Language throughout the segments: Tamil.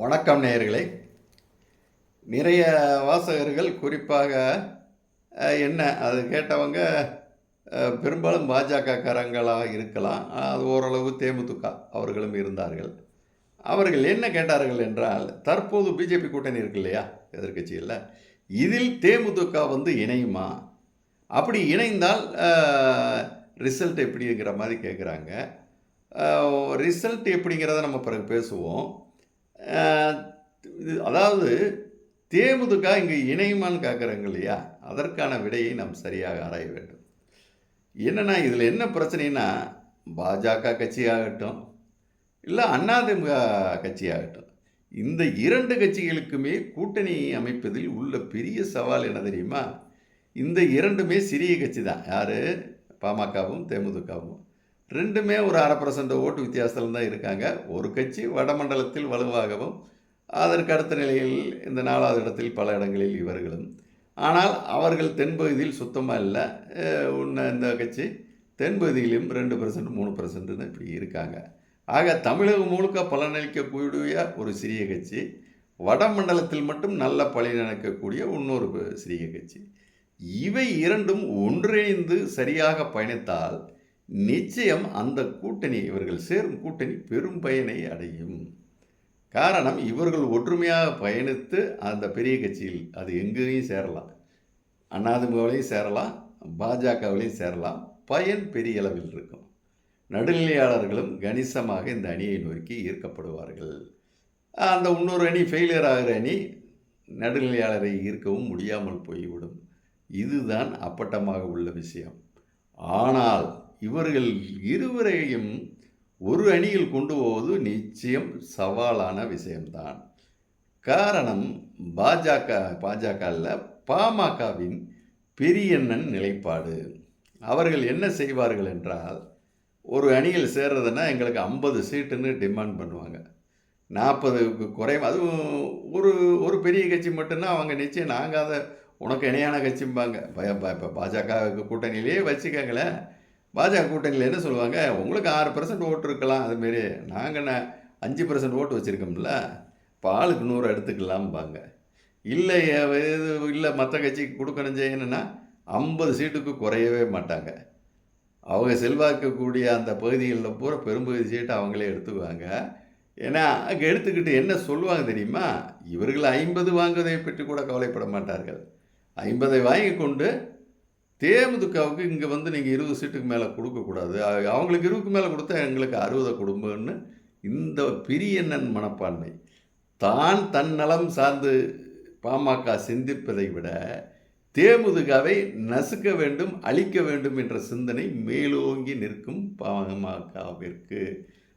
வணக்கம் நேயர்களே. நிறைய வாசகர்கள் குறிப்பாக என்ன அது கேட்டவங்க பெரும்பாலும் பாஜகக்காரங்களாக இருக்கலாம். அது ஓரளவு தேமுதிக அவர்களும் இருந்தார்கள். அவர்கள் என்ன கேட்டார்கள் என்றால் தற்போது பிஜேபி கூட்டணி இருக்கு இல்லையா எதிர்கட்சியில் இதில் தேமுதிக வந்து இணையுமா? அப்படி இணைந்தால் ரிசல்ட் எப்படிங்கிற மாதிரி கேட்குறாங்க ரிசல்ட் எப்படிங்கிறத நம்ம பிறகு பேசுவோம். அதாவது தேமுதுக இங்கு இணையுமான்னு கேட்குறாங்க இல்லையா? அதற்கான விடையை நாம் சரியாக ஆராய வேண்டும். என்னன்னா இதில் என்ன பிரச்சனைனா பாஜக கட்சியாகட்டும் இல்லை அதிமுக கட்சியாகட்டும் இந்த இரண்டு கட்சிகளுக்குமே கூட்டணி அமைப்பதில் உள்ள பெரிய சவால் என்ன தெரியுமா? இந்த இரண்டுமே சிறிய கட்சி தான். யார்? பாமகவும் தேமுதிகவும். ரெண்டுமே ஒரு அரை பர்சன்ட் ஓட்டு வித்தியாசத்தில் தான் இருக்காங்க. ஒரு கட்சி வடமண்டலத்தில் வலுவாகவும் அதற்கு அடுத்த நிலையில் இந்த நாலாவது இடத்தில் பல இடங்களில் இவர்களும். ஆனால் அவர்கள் தென்பகுதியில் சுத்தமாக இல்லை. உன்ன இந்த கட்சி தென்பகுதியிலும் ரெண்டு பர்சன்ட் மூணு பர்சன்ட்னு இப்படி இருக்காங்க. ஆக தமிழகம் முழுக்க பலனளிக்கக்கூடிய ஒரு சிறிய கட்சி வடமண்டலத்தில் மட்டும் நல்ல பலனளிக்கக்கூடிய இன்னொரு சிறிய கட்சி. இவை இரண்டும் ஒன்றிணைந்து சரியாக பயணித்தால் நிச்சயம் அந்த கூட்டணி இவர்கள் சேரும் கூட்டணி பெரும் பயனை அடையும். காரணம் இவர்கள் ஒற்றுமையாக பயணித்து அந்த பெரிய கட்சியில் அது எங்கேயும் சேரலாம். அதிமுகவிலையும் சேரலாம் பாஜகவிலையும் சேரலாம். பயன் பெரிய அளவில் இருக்கும். நடுநிலையாளர்களும் கணிசமாக இந்த அணியை நோக்கி ஈர்க்கப்படுவார்கள். அந்த இன்னொரு அணி ஃபெயிலியர் ஆகிற அணி நடுநிலையாளரை ஈர்க்கவும் முடியாமல் போய்விடும். இதுதான் அப்பட்டமாக உள்ள விஷயம். ஆனால் இவர்கள் இருவரையும் ஒரு அணியில் கொண்டு போவது நிச்சயம் சவாலான விஷயம்தான். காரணம் பாஜக பாஜகவில் பாமகவின் பெரியண்ணன் நிலைப்பாடு. அவர்கள் என்ன செய்வார்கள் என்றால் ஒரு அணியில் சேர்றதுன்னா எங்களுக்கு ஐம்பது சீட்டுன்னு டிமாண்ட் பண்ணுவாங்க. நாற்பதுக்கு குறை அதுவும் ஒரு ஒரு பெரிய கட்சி மட்டும்தான் அவங்க நிச்சயம் நாங்கள் அதை உனக்கு இணையான கட்சிம்பாங்க. இப்போ பாஜக கூட்டணியிலேயே வச்சுக்கோங்களேன். பாஜக கூட்டணியில் என்ன சொல்லுவாங்க? உங்களுக்கு ஆறு பர்சன்ட் ஓட்டு இருக்கலாம். அதுமாரி நாங்கள் என்ன அஞ்சு பர்சன்ட் ஓட்டு வச்சுருக்கோம்ல இப்போ ஆளுக்கு நூறு எடுத்துக்கலாம்பாங்க. இல்லை இது இல்லை மற்ற கட்சிக்கு கொடுக்கணும் செய்யணும்னா ஐம்பது சீட்டுக்கு குறையவே மாட்டாங்க. அவங்க செல்வாக்கக்கூடிய அந்த பகுதிகளில் பூரா பெரும்பகுதி சீட்டை அவங்களே எடுத்துக்குவாங்க. ஏன்னா அங்கே எடுத்துக்கிட்டு என்ன சொல்லுவாங்க தெரியுமா? இவர்கள் ஐம்பது வாங்குவதை பற்றி கூட கவலைப்பட மாட்டார்கள். ஐம்பதை வாங்கி கொண்டு தேமுதிகவுக்கு இங்கே வந்து நீங்கள் இருபது சீட்டுக்கு மேலே கொடுக்கக்கூடாது அவங்களுக்கு இருபதுக்கு மேலே கொடுத்தா எங்களுக்கு அறுபதை கொடுங்கன்னு இந்த பிரியண்ணன் மனப்பான்மை. தான் தன் நலம் சார்ந்து பாமக சிந்திப்பதை விட தேமுதிகவை நசுக்க வேண்டும் அழிக்க வேண்டும் என்ற சிந்தனை மேலோங்கி நிற்கும் பாமகவிற்கு.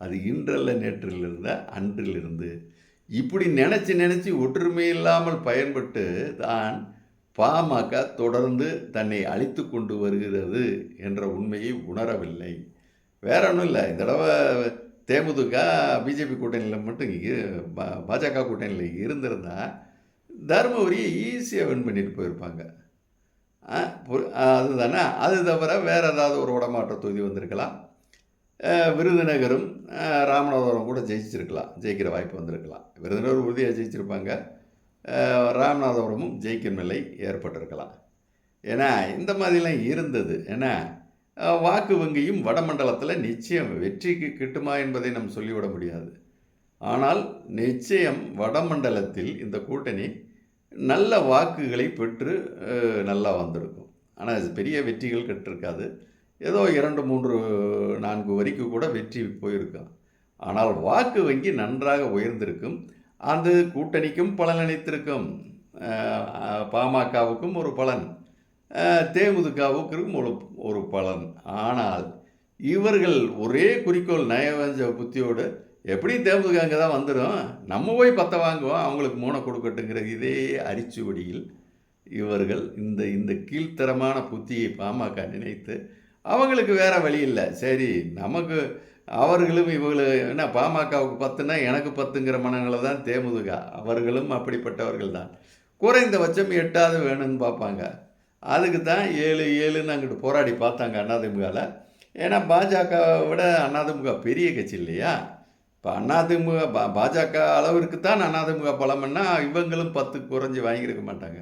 அது இன்றல்ல நேற்றிலிருந்த அன்றிலிருந்து இப்படி நினச்சி நினச்சி ஒற்றுமை இல்லாமல் பயன்பட்டு தான் பாமக தொடர்ந்து தன்னை அழித்து கொண்டு வருகிறது என்ற உண்மையை உணரவில்லை. வேற ஒன்றும் இல்லை. இந்த தடவை தேமுதிக பிஜேபி கூட்டணியில் மட்டும் இரு- பா- பாஜக கூட்டணியில் இருந்திருந்தால் தருமபுரியை ஈஸியாக வின் பண்ணிட்டு போயிருப்பாங்க. அதுதானே? அது தவிர வேறு ஏதாவது ஒரு உடமாற்ற தொகுதி வந்திருக்கலாம். விருதுநகரும் ராமநாதபுரம் கூட ஜெயிச்சிருக்கலாம். ஜெயிக்கிற வாய்ப்பு வந்திருக்கலாம். விருதுநகர் உறுதியாக ஜெயிச்சிருப்பாங்க. ராமநாதபுரமும் ஜெயிக்கும் நிலை ஏற்பட்டிருக்கலாம். ஏன்னா இந்த மாதிரிலாம் இருந்தது. ஏன்னா வாக்கு வங்கியும் வடமண்டலத்தில் நிச்சயம் வெற்றிக்கு கிட்டுமா என்பதை நாம் சொல்லிவிட முடியாது. ஆனால் நிச்சயம் வடமண்டலத்தில் இந்த கூட்டணி நல்ல வாக்குகளை பெற்று நல்லா வந்திருக்கும். ஆனால் அது பெரிய வெற்றிகள் கட்டிருக்காது. ஏதோ இரண்டு மூன்று நான்கு வரைக்கும் கூட வெற்றி போயிருக்கும். ஆனால் வாக்கு வங்கி நன்றாக உயர்ந்திருக்கும். அந்த கூட்டணிக்கும் பலன் அளித்திருக்கும். பாமகவுக்கும் ஒரு பலன். தேமுதிகவுக்கும் ஒரு ஒரு பலன். ஆனால் இவர்கள் ஒரே குறிக்கோள் நயவஞ்ச புத்தியோடு எப்படியும் தேமுதிக அங்கே தான் வந்துடும் நம்ம போய் பத்தை வாங்குவோம் அவங்களுக்கு மூனை கொடுக்கட்டுங்கிற இதே அரிச்சுவடியில் இவர்கள் இந்த இந்த கீழ்த்தரமான புத்தியை பாமக நினைத்து அவங்களுக்கு வேறு வழி இல்லை. சரி நமக்கு அவர்களும் இவங்களும் என்ன பாமகவுக்கு பத்துனா எனக்கு பத்துங்கிற மனங்களை தான் தேமுதுக. அவர்களும் அப்படிப்பட்டவர்கள் தான் குறைந்தபட்சம் எட்டாவது வேணும்னு பார்ப்பாங்க. அதுக்கு தான் ஏழு ஏழுன்னு அங்கிட்டு போராடி பார்த்தாங்க அண்ணாதிமுகவில் ஏன்னா பாஜகவை விட அதிமுக பெரிய கட்சி இல்லையா? இப்போ அதிமுக பா பாஜக அளவிற்கு தான் அதிமுக பலம்னா இவங்களும் பத்து குறைஞ்சி வாங்கியிருக்க மாட்டாங்க.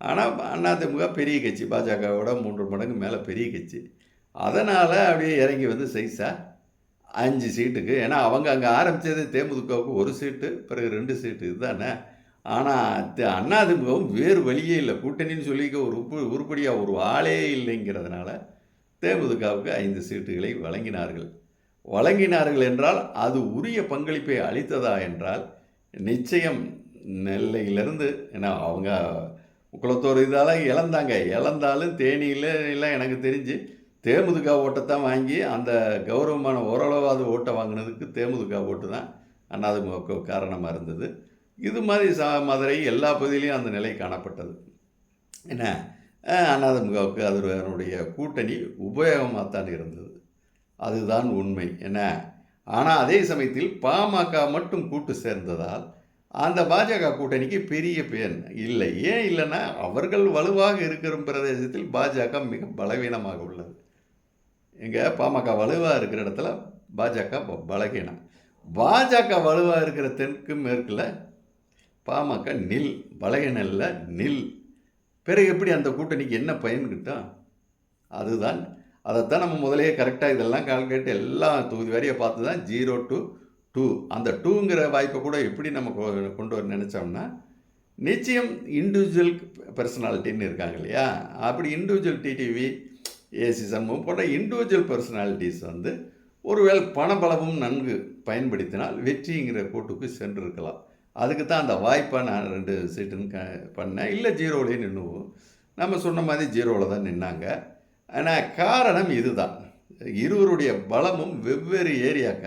ஆனால் அதிமுக பெரிய கட்சி. பாஜகவோட மூன்று மடங்கு மேலே பெரிய கட்சி. அதனால் அப்படியே இறங்கி வந்து சைஸாக அஞ்சு சீட்டுக்கு. ஏன்னா அவங்க அங்கே ஆரம்பித்தது தேமுதிகவுக்கு ஒரு சீட்டு பிறகு ரெண்டு சீட்டு. இதுதானே? ஆனால் அதிமுகவும் வேறு வழியே இல்லை. கூட்டணின்னு சொல்லிக்க ஒரு உப்பு உருப்படியாக ஒரு ஆளே இல்லைங்கிறதுனால தேமுதிகவுக்கு ஐந்து சீட்டுகளை வழங்கினார்கள். வழங்கினார்கள் என்றால் அது உரிய பங்களிப்பை அளித்ததா என்றால் நிச்சயம் நெல்லையிலிருந்து ஏன்னா அவங்க குளத்தோர் இதால் இழந்தாங்க. இழந்தாலும் தேனியில் எல்லாம் எனக்கு தெரிஞ்சு தேமுதிக தான் வாங்கி அந்த கௌரவமான ஓரளவாவது ஓட்டை வாங்கினதுக்கு தேமுதிக ஓட்டு தான் அண்ணாதிமுக காரணமாக இருந்தது. இது மாதிரி சா மதுரை எல்லா பகுதியிலையும் அந்த நிலை காணப்பட்டது. என்ன? அண்ணாதிமுகவுக்கு அதனுடைய கூட்டணி உபயோகமாக தான் இருந்தது. அதுதான் உண்மை. என்ன? ஆனால் அதே சமயத்தில் பாமக மட்டும் கூட்டு சேர்ந்ததால் அந்த பாஜக கூட்டணிக்கு பெரிய பேன் இல்லை. ஏன் இல்லைன்னா அவர்கள் வலுவாக இருக்கிற பிரதேசத்தில் பாஜக மிக பலவீனமாக உள்ளது. இங்கே பாமக வலுவாக இருக்கிற இடத்துல பாஜக பலகீனம். பாஜக வலுவாக இருக்கிற தெற்கு மேற்கில் பாமக நில் பலகீனில் நில். பிறகு எப்படி அந்த கூட்டணிக்கு என்ன பயன் கிட்டோம் அதுதான். அதைத்தான் நம்ம முதலே கரெக்டாக இதெல்லாம் கால்குலேட் எல்லாம் தொகுதி வரையை பார்த்து தான் ஜீரோ டு டூ அந்த டூங்கிற வாய்ப்பை கூட எப்படி நம்ம கொண்டு வர நினச்சோம்னா நிச்சயம் இண்டிவிஜுவல் பர்சனாலிட்டின்னு இருக்காங்க இல்லையா? அப்படி இண்டிவிஜுவல் டிடிவி ஏசி சண்முகம் போன்ற இண்டிவிஜுவல் பர்சனாலிட்டிஸ் வந்து ஒருவேளை பணபலமும் நன்கு பயன்படுத்தினால் வெற்றிங்கிற கோட்டுக்கு சென்றிருக்கலாம். அதுக்கு தான் அந்த வாய்ப்பை நான் ரெண்டு சீட்டுன்னு க பண்ணேன். இல்லை ஜீரோவிலே நின்றுவோம் நம்ம சொன்ன மாதிரி ஜீரோவில் தான் நின்னாங்க. ஆனால் காரணம் இதுதான். இருவருடைய பலமும் வெவ்வேறு ஏரியாக்க.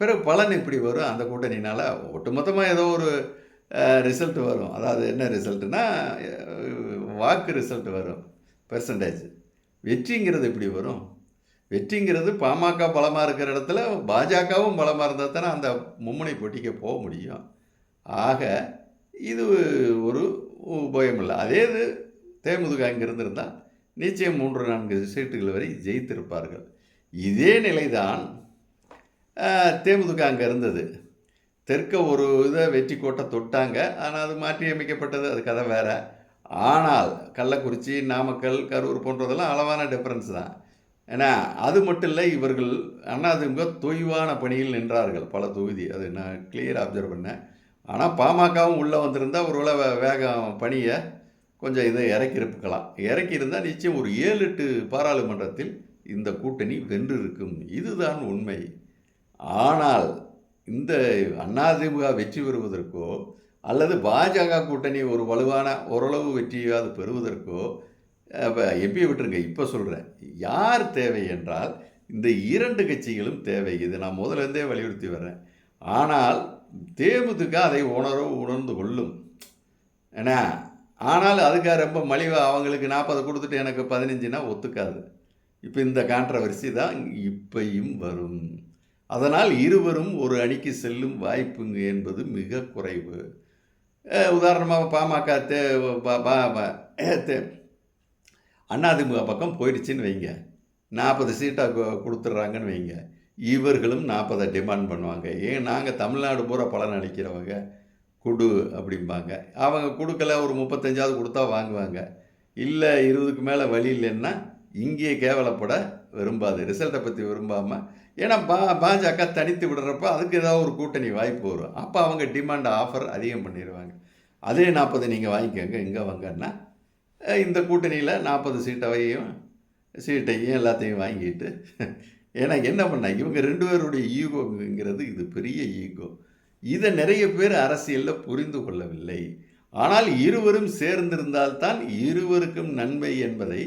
பிறகு பலன் இப்படி வரும்? அந்த கூட்டணினால் ஒட்டுமொத்தமாக ஏதோ ஒரு ரிசல்ட் வரும். அதாவது என்ன ரிசல்ட்டுனா வாக்கு ரிசல்ட் வரும். பெர்சன்டேஜ் வெற்றிங்கிறது எப்படி வரும்? வெற்றிங்கிறது பாமக பலமாக இருக்கிற இடத்துல பாஜகவும் பலமாக இருந்தால் தானே அந்த மும்முனை போட்டிக்கு போக முடியும். ஆக இது ஒரு உபயம் இல்லை. அதே இது தேமுதுக அங்கே இருந்திருந்தால் நிச்சயம் மூன்று நான்கு சீட்டுகள் வரை ஜெயித்திருப்பார்கள். இதே நிலைதான் தேமுதுக அங்கே இருந்தது. தெற்க ஒரு இதை வெற்றி கோட்டை தொட்டாங்க. ஆனால் அது மாற்றி அமைக்கப்பட்டது அது கதை வேறு. ஆனால் கள்ளக்குறிச்சி நாமக்கல் கரூர் போன்றதெல்லாம் அளவான டிஃப்ரென்ஸ் தான். ஏன்னா அது மட்டும் இல்லை இவர்கள் அண்ணாதிமுக தொய்வான பணியில் நின்றார்கள். பல தொகுதி. அது நான் கிளியராக அப்சர்வ் பண்ணேன். ஆனால் பாமகவும் உள்ளே வந்திருந்தால் ஒரு வே வேகம் பணியை கொஞ்சம் இதை இறக்கியிருக்கலாம். இறக்கியிருந்தால் நிச்சயம் ஒரு ஏழு எட்டு பாராளுமன்றத்தில் இந்த கூட்டணி வென்றிருக்கும். இதுதான் உண்மை. ஆனால் இந்த அதிமுக வெற்றி பெறுவதற்கோ அல்லது பாஜக கூட்டணி ஒரு வலுவான ஓரளவு வெற்றியாவது பெறுவதற்கோ இப்போ எப்பயும் விட்டுருங்க இப்போ சொல்கிறேன் யார் தேவை என்றால் இந்த இரண்டு கட்சிகளும் தேவை. இது நான் முதலேருந்தே வலியுறுத்தி வர்றேன். ஆனால் தேமுதிக அதை உணர்வு உணர்ந்து கொள்ளும். ஏன்னா ஆனால் அதுக்காக ரொம்ப மலிவாக அவங்களுக்கு நாற்பது கொடுத்துட்டு எனக்கு பதினஞ்சுனா ஒத்துக்காது. இப்போ இந்த கான்ட்ரவர்சி தான் இப்பையும் வரும். அதனால் இருவரும் ஒரு அணிக்கு செல்லும் வாய்ப்புங்க என்பது மிக குறைவு. உதாரணமாக பாமக தே அதிமுக பக்கம் போயிடுச்சுன்னு வைங்க. நாற்பது சீட்டாக கொடுத்துட்றாங்கன்னு வைங்க. இவர்களும் நாற்பதை டிமாண்ட் பண்ணுவாங்க. ஏன் நாங்கள் தமிழ்நாடு பூரா பலன் அளிக்கிறவங்க. கொடு அப்படிம்பாங்க. அவங்க கொடுக்கல ஒரு முப்பத்தஞ்சாவது கொடுத்தா வாங்குவாங்க. இல்லை இருபதுக்கு மேலே வழி இல்லைன்னா இங்கேயே கேவலப்பட விரும்பாது. ரிசல்ட்டை பற்றி விரும்பாமல் ஏன்னா பா பாஜக தனித்து விடுறப்ப அதுக்கு ஏதாவது ஒரு கூட்டணி வாய்ப்பு வரும். அப்போ அவங்க டிமாண்ட் ஆஃபர் அதிகம் பண்ணிடுவாங்க அதே நாற்பது நீங்கள் வாங்கிக்கோங்க எங்கே வாங்கன்னா இந்த கூட்டணியில் நாற்பது சீட்டவையும் சீட்டையும் எல்லாத்தையும் வாங்கிட்டு ஏன்னா என்ன பண்ணாங்க இவங்க ரெண்டு பேருடைய ஈகோங்கிறது இது பெரிய ஈகோ. இதை நிறைய பேர் அரசியலில் புரிந்து கொள்ளவில்லை. ஆனால் இருவரும் சேர்ந்திருந்தால்தான் இருவருக்கும் நன்மை என்பதை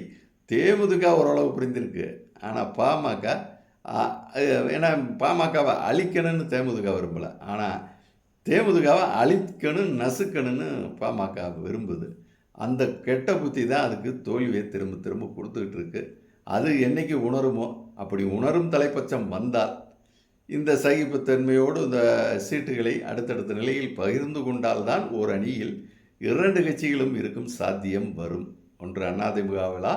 தேமுதிக ஓரளவு புரிந்திருக்கு. ஆனால் பாமக ஏன்னா பாமகவை அழிக்கணும்னு தேமுதிக விரும்பலை. ஆனால் தேமுதிகவை அழிக்கணும் நசுக்கணும்னு பாமக விரும்புது. அந்த கெட்ட புத்தி தான் அதுக்கு தோல்வியை திரும்ப திரும்ப கொடுத்துக்கிட்டு இருக்கு. அது என்றைக்கு உணருமோ அப்படி உணரும் தலைப்பட்சம் வந்தால் இந்த சகிப்புத்தன்மையோடு இந்த சீட்டுகளை அடுத்தடுத்த நிலையில் பகிர்ந்து கொண்டால்தான் ஒரு அணியில் இரண்டு கட்சிகளும் இருக்கும் சாத்தியம் வரும். ஒன்று அதிமுகவிலா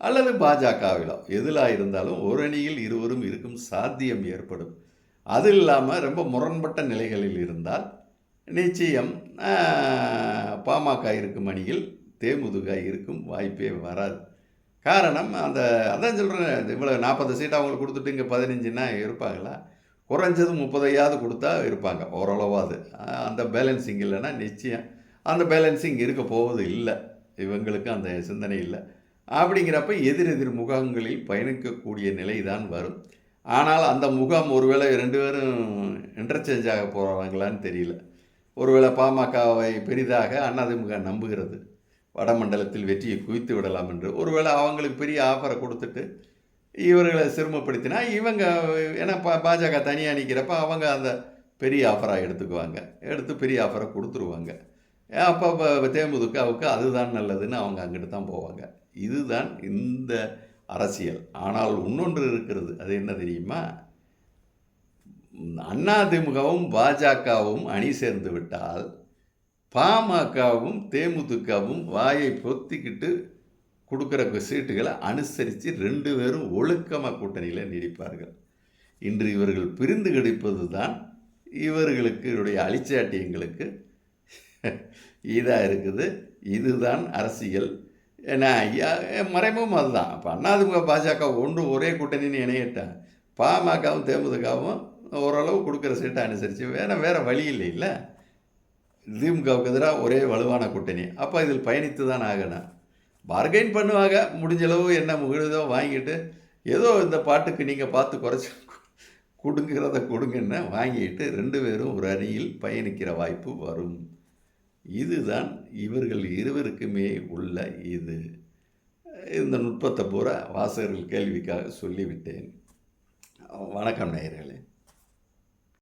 அல்லது பாஜகவிலோ. எதிலாக இருந்தாலும் ஒரு அணியில் இருவரும் இருக்கும் சாத்தியம் ஏற்படும். அது இல்லாமல் ரொம்ப முரண்பட்ட நிலைகளில் இருந்தால் நிச்சயம் பாமக இருக்கும் அணியில் தேமுதுக இருக்கும் வாய்ப்பே வராது. காரணம் அந்த அதான் சொல்கிறேன் இவ்வளோ நாற்பது சீட் அவங்களுக்கு கொடுத்துட்டு இங்கே பதினஞ்சுன்னா இருப்பாங்களா? குறைஞ்சது முப்பதையாவது கொடுத்தா இருப்பாங்க ஓரளவாது அந்த பேலன்சிங் இல்லைன்னா நிச்சயம் அந்த பேலன்சிங் இருக்க போவது இல்லை. இவங்களுக்கு அந்த சிந்தனை இல்லை. அப்படிங்கிறப்ப எதிர் எதிர் முகங்களில் பயணிக்கக்கூடிய நிலை தான் வரும். ஆனால் அந்த முகாம் ஒருவேளை ரெண்டு பேரும் இன்டர்சேஞ்ச் ஆக போகிறாங்களான்னு தெரியல. ஒருவேளை பாமகவை பெரிதாக அதிமுக நம்புகிறது. வடமண்டலத்தில் வெற்றியை குவித்து விடலாம் என்று. ஒருவேளை அவங்களுக்கு பெரிய ஆஃபரை கொடுத்துட்டு இவர்களை சிரமப்படுத்தினா இவங்க ஏன்னா பா பாஜக தனியாக நிற்கிறப்ப அவங்க அந்த பெரிய ஆஃபராக எடுத்துக்குவாங்க. எடுத்து பெரிய ஆஃபரை கொடுத்துருவாங்க. அப்போ தேமுதிகவுக்கு அதுதான் நல்லதுன்னு அவங்க அங்கிட்டு தான் போவாங்க. இதுதான் இந்த அரசியல். ஆனால் இன்னொன்று இருக்கிறது. அது என்ன தெரியுமா? அதிமுகவும் பாஜகவும் அணி சேர்ந்து விட்டால் பாமகவும் தேமுதிகவும் வாயை பொத்திக்கிட்டு கொடுக்குற சீட்டுகளை அனுசரித்து ரெண்டு பேரும் ஒழுக்கமாக கூட்டணியில் நீடிப்பார்கள். இன்று இவர்கள் பிரிந்து கிடைப்பது தான் இவர்களுக்கு இவருடைய அழிச்சாட்டியங்களுக்கு இதாக இருக்குது. இதுதான் அரசியல். ஏன்னா ஐயா மறைமுகம் அதுதான். அப்போ அண்ணாதிமுக பாஜக ஒன்று ஒரே கூட்டணின்னு இணையிட்டான் பாமகவும் தேமுதிகவும் ஓரளவு கொடுக்குற சீட்டை அனுசரித்து வேறு வேறு வழி இல்லை இல்லை. திமுகவுக்கு எதிராக ஒரே வலுவான கூட்டணி. அப்போ இதில் பயணித்து தான் ஆகணும். பார்கெயின் பண்ணுவாங்க. முடிஞ்சளவு என்ன முகிழுதோ வாங்கிட்டு ஏதோ இந்த பாட்டுக்கு நீங்கள் பார்த்து குறைச்சி கொடுங்கிறத கொடுங்கன்னு வாங்கிட்டு ரெண்டு பேரும் ஒரு அணியில் பயணிக்கிற வாய்ப்பு வரும். இதுதான் இவர்கள் இருவருக்குமே உள்ள இது. இந்த நுட்பத்தை பூரா வாசகர்கள் கேள்விக்காக சொல்லிவிட்டேன். வணக்கம் நேயர்களே.